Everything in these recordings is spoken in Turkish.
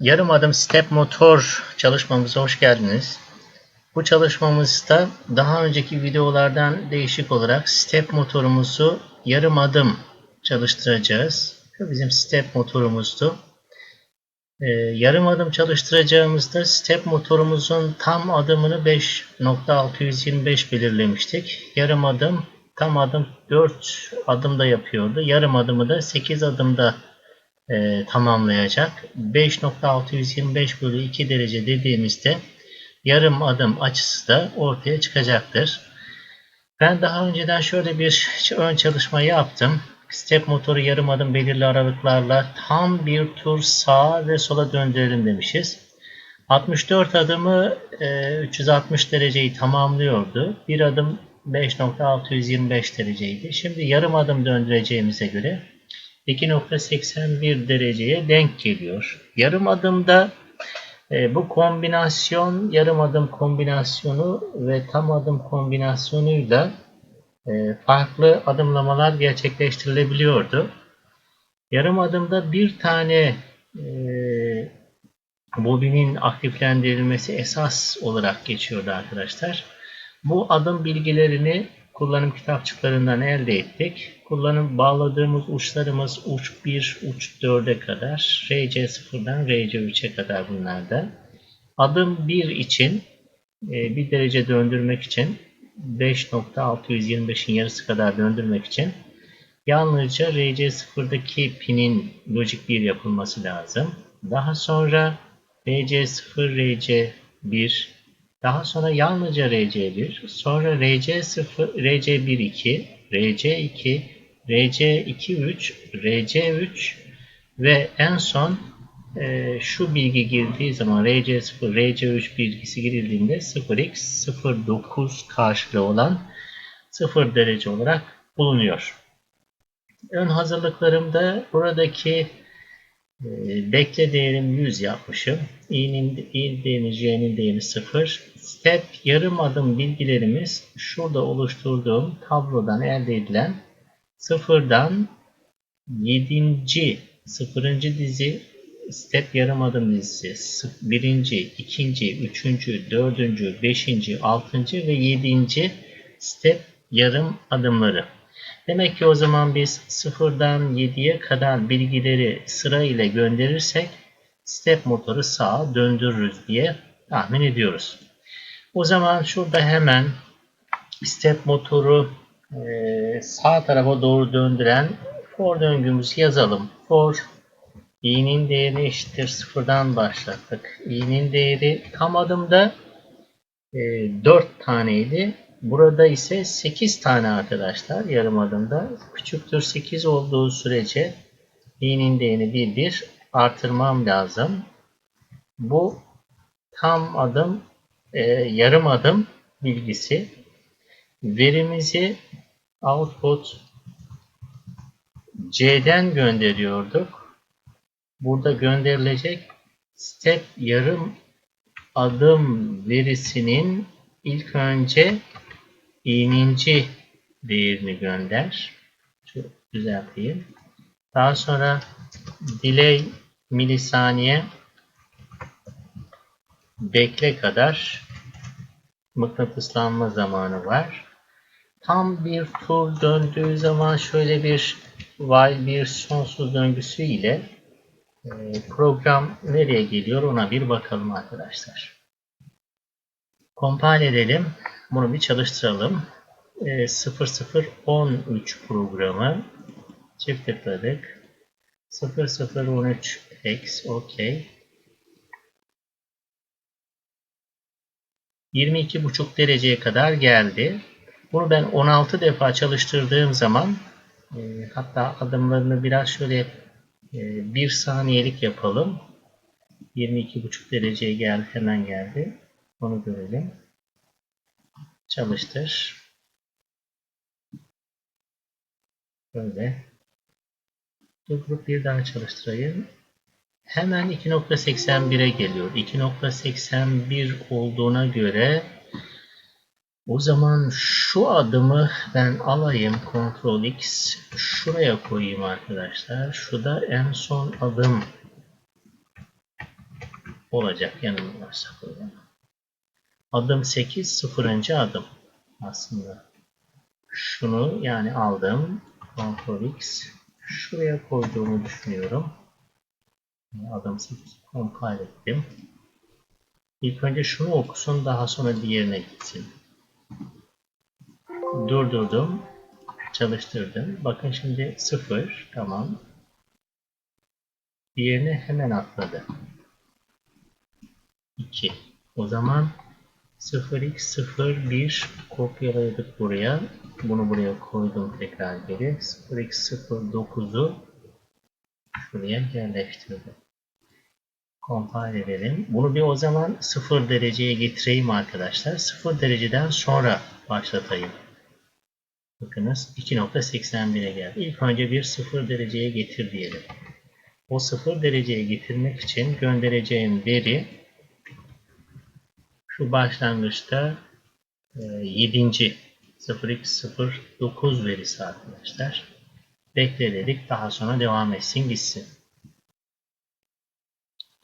Yarım adım step motor çalışmamıza hoş geldiniz. Bu çalışmamızda daha önceki videolardan değişik olarak step motorumuzu yarım adım çalıştıracağız. Bu bizim step motorumuzdu. Ee, yarım adım çalıştıracağımızda step motorumuzun tam adımını 5.625 belirlemiştik. Yarım adım tam adım 4 adımda yapıyordu. Yarım adımı da 8 adımda e, tamamlayacak. 5.625 bölü 2 derece dediğimizde yarım adım açısı da ortaya çıkacaktır. Ben daha önceden şöyle bir ön çalışma yaptım. Step motoru yarım adım belirli aralıklarla tam bir tur sağa ve sola döndürelim demişiz. 64 adımı e, 360 dereceyi tamamlıyordu. Bir adım 5.625 dereceydi. Şimdi yarım adım döndüreceğimize göre 2.81 dereceye denk geliyor. Yarım adımda e, bu kombinasyon yarım adım kombinasyonu ve tam adım kombinasyonuyla e, farklı adımlamalar gerçekleştirilebiliyordu. Yarım adımda bir tane e, bobinin aktiflendirilmesi esas olarak geçiyordu arkadaşlar. Bu adım bilgilerini kullanım kitapçıklarından elde ettik. Kullanım bağladığımız uçlarımız uç 1, uç 4'e kadar, RC0'dan RC3'e kadar bunlarda. Adım 1 için e, bir derece döndürmek için 5.625'in yarısı kadar döndürmek için yalnızca RC0'daki pinin lojik 1 yapılması lazım. Daha sonra RC0, RC1, daha sonra yalnızca RC1, sonra RC0, RC1, 2, RC2, RC2, 3, RC3 ve en son e, şu bilgi girdiği zaman RC0, RC3 bilgisi girildiğinde 0x, 0.9 karşılığı olan 0 derece olarak bulunuyor. Ön hazırlıklarımda buradaki bekle değerim 100 yapmışım. i'nin i değerini, j'nin değerini 0. Step yarım adım bilgilerimiz şurada oluşturduğum tablodan elde edilen sıfırdan 7. 0. dizi step yarım adım dizisi 1. 2. 3. 4. 5. 6. ve 7. step yarım adımları. Demek ki o zaman biz 0'dan 7'ye kadar bilgileri sıra ile gönderirsek step motoru sağa döndürürüz diye tahmin ediyoruz. O zaman şurada hemen step motoru e, sağ tarafa doğru döndüren for döngümüzü yazalım. For i'nin değeri eşittir sıfırdan başlattık. i'nin değeri tam adımda e, 4 taneydi. Burada ise 8 tane arkadaşlar yarım adımda. Küçüktür 8 olduğu sürece i'nin değerini bir bir artırmam lazım. Bu tam adım e, yarım adım bilgisi. Verimizi output C'den gönderiyorduk. Burada gönderilecek step yarım adım verisinin ilk önce i'ninci değerini gönder. Şu düzelteyim. Daha sonra delay milisaniye bekle kadar mıknatıslanma zamanı var. Tam bir tur döndüğü zaman şöyle bir while bir sonsuz döngüsü ile e, program nereye geliyor ona bir bakalım arkadaşlar. Compile edelim. Bunu bir çalıştıralım. E, 0013 programı çift tıkladık. 0013 x OK. 22,5 dereceye kadar geldi. Bunu ben 16 defa çalıştırdığım zaman e, hatta adımlarını biraz şöyle e, 1 saniyelik yapalım. 22,5 dereceye geldi. Hemen geldi. Onu görelim. Çalıştır. Böyle. Durdurup bir daha çalıştırayım. Hemen 2.81'e geliyor. 2.81 olduğuna göre o zaman şu adımı ben alayım. Ctrl X şuraya koyayım arkadaşlar. Şu da en son adım olacak yanılmıyorsa burada. Adım 8 sıfırıncı adım aslında. Şunu yani aldım. Ctrl X şuraya koyduğumu düşünüyorum. Adım 8 compile ettim. İlk önce şunu okusun daha sonra diğerine gitsin. Durdurdum. Çalıştırdım. Bakın şimdi 0 tamam. Diğerine hemen atladı. 2. O zaman 0x01 kopyaladık buraya. Bunu buraya koydum tekrar geri. 0x09'u şuraya yerleştirdim. Compile edelim. Bunu bir o zaman 0 dereceye getireyim arkadaşlar. 0 dereceden sonra başlatayım. Bakınız 2.81'e geldi. İlk önce bir 0 dereceye getir diyelim. O 0 dereceye getirmek için göndereceğim veri şu başlangıçta e, 7. 0x09 verisi arkadaşlar. Bekle. Daha sonra devam etsin gitsin.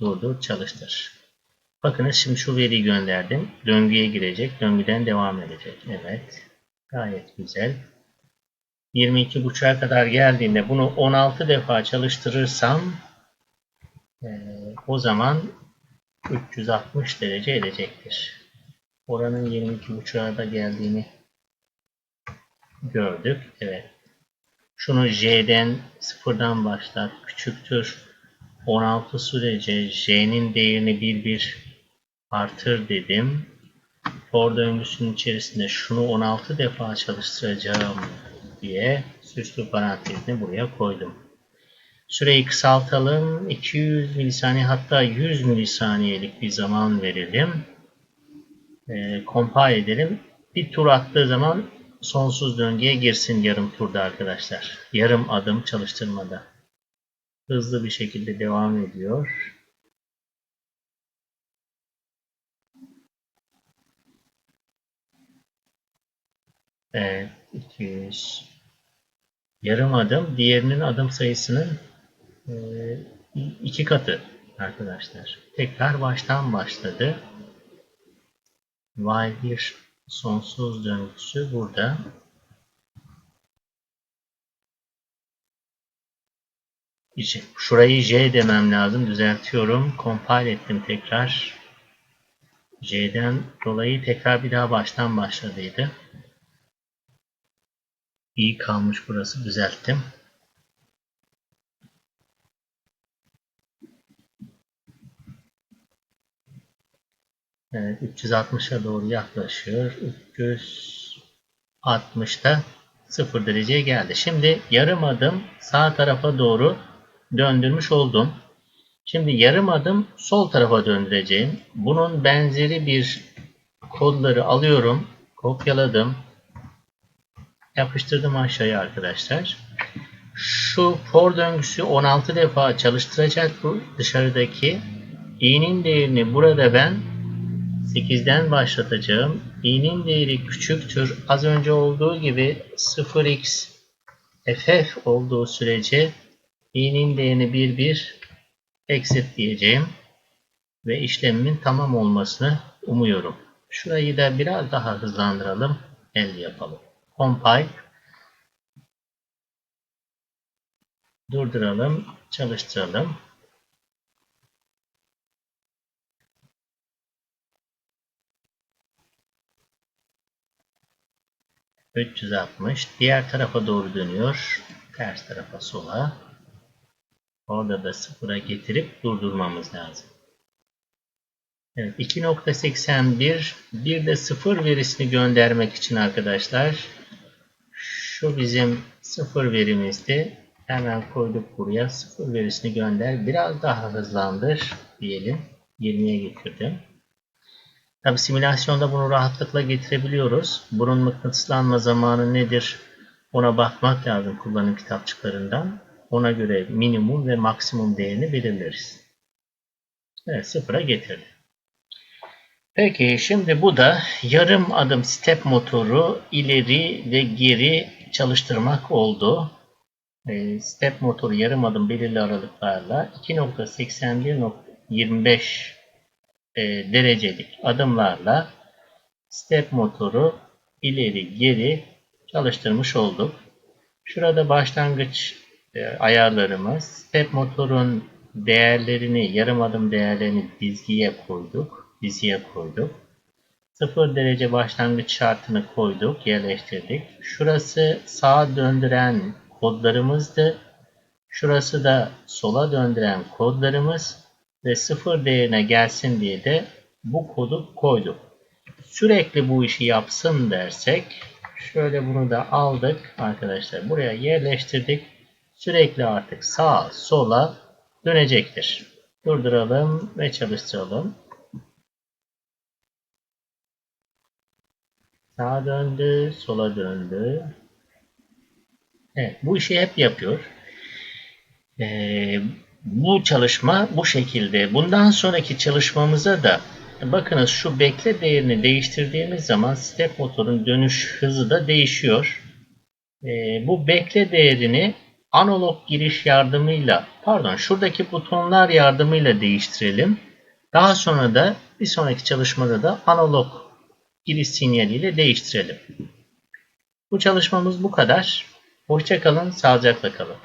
Durdur çalıştır. Bakınız şimdi şu veriyi gönderdim. Döngüye girecek. Döngüden devam edecek. Evet. Gayet güzel. 22.5'a kadar geldiğinde bunu 16 defa çalıştırırsam e, o zaman 360 derece edecektir. Oranın 22.5'a da geldiğini gördük. Evet. Şunu J'den sıfırdan başlat. Küçüktür. 16 sürece J'nin değerini bir bir artır dedim. For döngüsünün içerisinde şunu 16 defa çalıştıracağım diye süslü parantezini buraya koydum. Süreyi kısaltalım. 200 milisaniye hatta 100 milisaniyelik bir zaman verelim. E, compile edelim. Bir tur attığı zaman sonsuz döngüye girsin yarım turda arkadaşlar. Yarım adım çalıştırmada. Hızlı bir şekilde devam ediyor. Evet, 200 yarım adım diğerinin adım sayısının e, iki katı arkadaşlar. Tekrar baştan başladı. While bir sonsuz döngüsü burada. Şurayı J demem lazım. Düzeltiyorum. Compile ettim tekrar. J'den dolayı tekrar bir daha baştan başladıydı. İyi kalmış burası. Düzelttim. Evet, 360'a doğru yaklaşıyor. 360'da 0 dereceye geldi. Şimdi yarım adım sağ tarafa doğru döndürmüş oldum. Şimdi yarım adım sol tarafa döndüreceğim. Bunun benzeri bir kodları alıyorum. Kopyaladım. Yapıştırdım aşağıya arkadaşlar. Şu for döngüsü 16 defa çalıştıracak bu dışarıdaki. i'nin değerini burada ben 8'den başlatacağım. i'nin değeri küçüktür. Az önce olduğu gibi 0x ff olduğu sürece i'nin değerini 1 1 exit diyeceğim. Ve işlemimin tamam olmasını umuyorum. Şurayı da biraz daha hızlandıralım. El yapalım. Compile durduralım, çalıştıralım. ...360. Diğer tarafa doğru dönüyor. Ters tarafa sola. Orada da sıfıra getirip durdurmamız lazım. Evet, 2.81 bir de sıfır verisini göndermek için arkadaşlar şu bizim sıfır verimizdi. Hemen koyduk buraya. Sıfır verisini gönder. Biraz daha hızlandır diyelim. 20'ye getirdim. Tabi simülasyonda bunu rahatlıkla getirebiliyoruz. Bunun mıknatıslanma zamanı nedir? Ona bakmak lazım kullanım kitapçıklarından. Ona göre minimum ve maksimum değerini belirleriz. Evet sıfıra getirdi. Peki şimdi bu da yarım adım step motoru ileri ve geri çalıştırmak oldu. E, step motoru yarım adım belirli aralıklarla 2.81.25 e, derecelik adımlarla step motoru ileri geri çalıştırmış olduk. Şurada başlangıç e, ayarlarımız. Step motorun değerlerini, yarım adım değerlerini dizgiye koyduk. Diziye koyduk. 0 derece başlangıç şartını koyduk, yerleştirdik. Şurası sağa döndüren kodlarımızdı. Şurası da sola döndüren kodlarımız ve 0 değerine gelsin diye de bu kodu koyduk. Sürekli bu işi yapsın dersek şöyle bunu da aldık arkadaşlar. Buraya yerleştirdik. Sürekli artık sağa sola dönecektir. Durduralım ve çalıştıralım. Sağa döndü, sola döndü. Evet, bu işi hep yapıyor. Ee, bu çalışma bu şekilde. Bundan sonraki çalışmamıza da bakınız şu bekle değerini değiştirdiğimiz zaman step motorun dönüş hızı da değişiyor. Ee, bu bekle değerini analog giriş yardımıyla pardon şuradaki butonlar yardımıyla değiştirelim. Daha sonra da bir sonraki çalışmada da analog giriş sinyaliyle değiştirelim. Bu çalışmamız bu kadar. Hoşçakalın, sağlıcakla kalın.